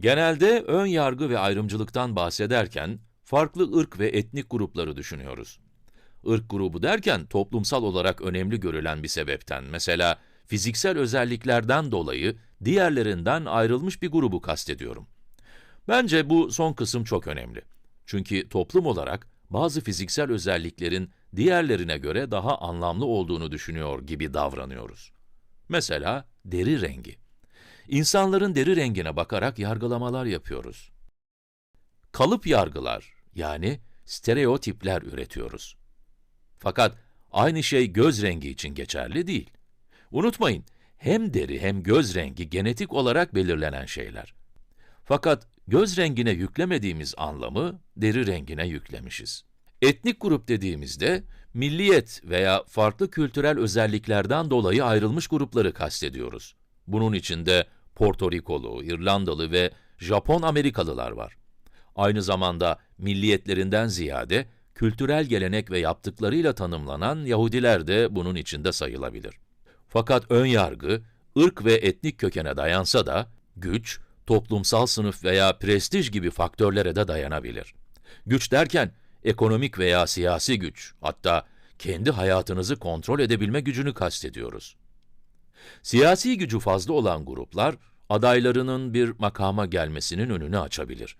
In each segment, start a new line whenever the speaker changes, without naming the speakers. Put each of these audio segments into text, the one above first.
Genelde ön yargı ve ayrımcılıktan bahsederken, farklı ırk ve etnik grupları düşünüyoruz. Irk grubu derken, toplumsal olarak önemli görülen bir sebepten, mesela fiziksel özelliklerden dolayı diğerlerinden ayrılmış bir grubu kastediyorum. Bence bu son kısım çok önemli. Çünkü toplum olarak bazı fiziksel özelliklerin diğerlerine göre daha anlamlı olduğunu düşünüyor gibi davranıyoruz. Mesela deri rengi. İnsanların deri rengine bakarak yargılamalar yapıyoruz. Kalıp yargılar, yani stereotipler üretiyoruz. Fakat aynı şey göz rengi için geçerli değil. Unutmayın, hem deri hem göz rengi genetik olarak belirlenen şeyler. Fakat göz rengine yüklemediğimiz anlamı deri rengine yüklemişiz. Etnik grup dediğimizde, milliyet veya farklı kültürel özelliklerden dolayı ayrılmış grupları kastediyoruz. Bunun içinde Porto Rikolu, İrlandalı ve Japon Amerikalılar var. Aynı zamanda milliyetlerinden ziyade kültürel gelenek ve yaptıklarıyla tanımlanan Yahudiler de bunun içinde sayılabilir. Fakat ön yargı, ırk ve etnik kökene dayansa da güç, toplumsal sınıf veya prestij gibi faktörlere de dayanabilir. Güç derken ekonomik veya siyasi güç, hatta kendi hayatınızı kontrol edebilme gücünü kastediyoruz. Siyasi gücü fazla olan gruplar, adaylarının bir makama gelmesinin önünü açabilir.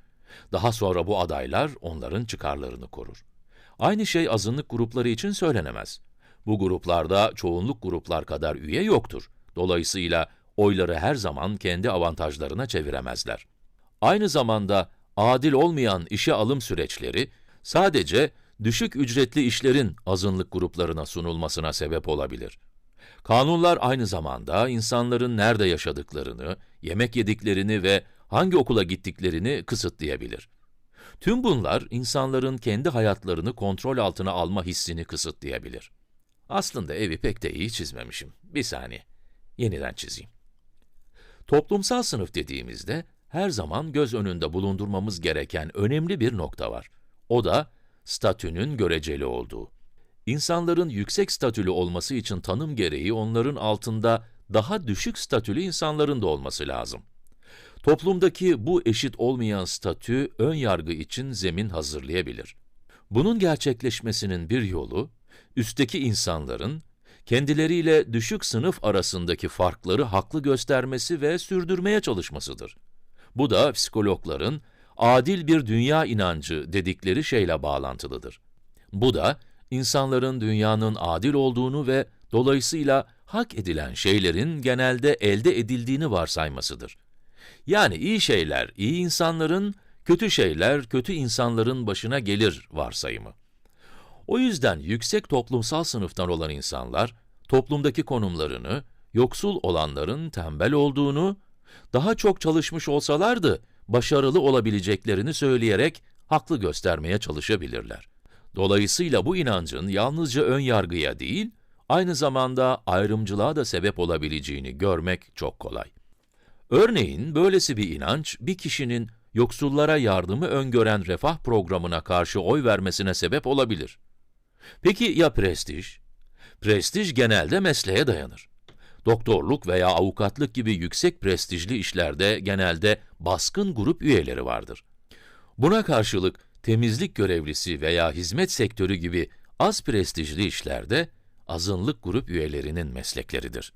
Daha sonra bu adaylar onların çıkarlarını korur. Aynı şey azınlık grupları için söylenemez. Bu gruplarda çoğunluk gruplar kadar üye yoktur. Dolayısıyla oyları her zaman kendi avantajlarına çeviremezler. Aynı zamanda adil olmayan işe alım süreçleri sadece düşük ücretli işlerin azınlık gruplarına sunulmasına sebep olabilir. Kanunlar aynı zamanda insanların nerede yaşadıklarını, yemek yediklerini ve hangi okula gittiklerini kısıtlayabilir. Tüm bunlar insanların kendi hayatlarını kontrol altına alma hissini kısıtlayabilir. Aslında evi pek de iyi çizmemişim. Bir saniye. Yeniden çizeyim. Toplumsal sınıf dediğimizde her zaman göz önünde bulundurmamız gereken önemli bir nokta var. O da statünün göreceli olduğu. İnsanların yüksek statülü olması için tanım gereği onların altında daha düşük statülü insanların da olması lazım. Toplumdaki bu eşit olmayan statü ön yargı için zemin hazırlayabilir. Bunun gerçekleşmesinin bir yolu, üstteki insanların kendileriyle düşük sınıf arasındaki farkları haklı göstermesi ve sürdürmeye çalışmasıdır. Bu da psikologların adil bir dünya inancı dedikleri şeyle bağlantılıdır. Bu da insanların dünyanın adil olduğunu ve dolayısıyla hak edilen şeylerin genelde elde edildiğini varsaymasıdır. Yani iyi şeyler iyi insanların, kötü şeyler kötü insanların başına gelir varsayımı. O yüzden yüksek toplumsal sınıftan olan insanlar, toplumdaki konumlarını, yoksul olanların tembel olduğunu, daha çok çalışmış olsalardı, başarılı olabileceklerini söyleyerek haklı göstermeye çalışabilirler. Dolayısıyla bu inancın yalnızca ön yargıya değil, aynı zamanda ayrımcılığa da sebep olabileceğini görmek çok kolay. Örneğin, böylesi bir inanç, bir kişinin yoksullara yardımı öngören refah programına karşı oy vermesine sebep olabilir. Peki ya prestij? Prestij genelde mesleğe dayanır. Doktorluk veya avukatlık gibi yüksek prestijli işlerde genelde baskın grup üyeleri vardır. Buna karşılık temizlik görevlisi veya hizmet sektörü gibi az prestijli işlerde azınlık grup üyelerinin meslekleridir.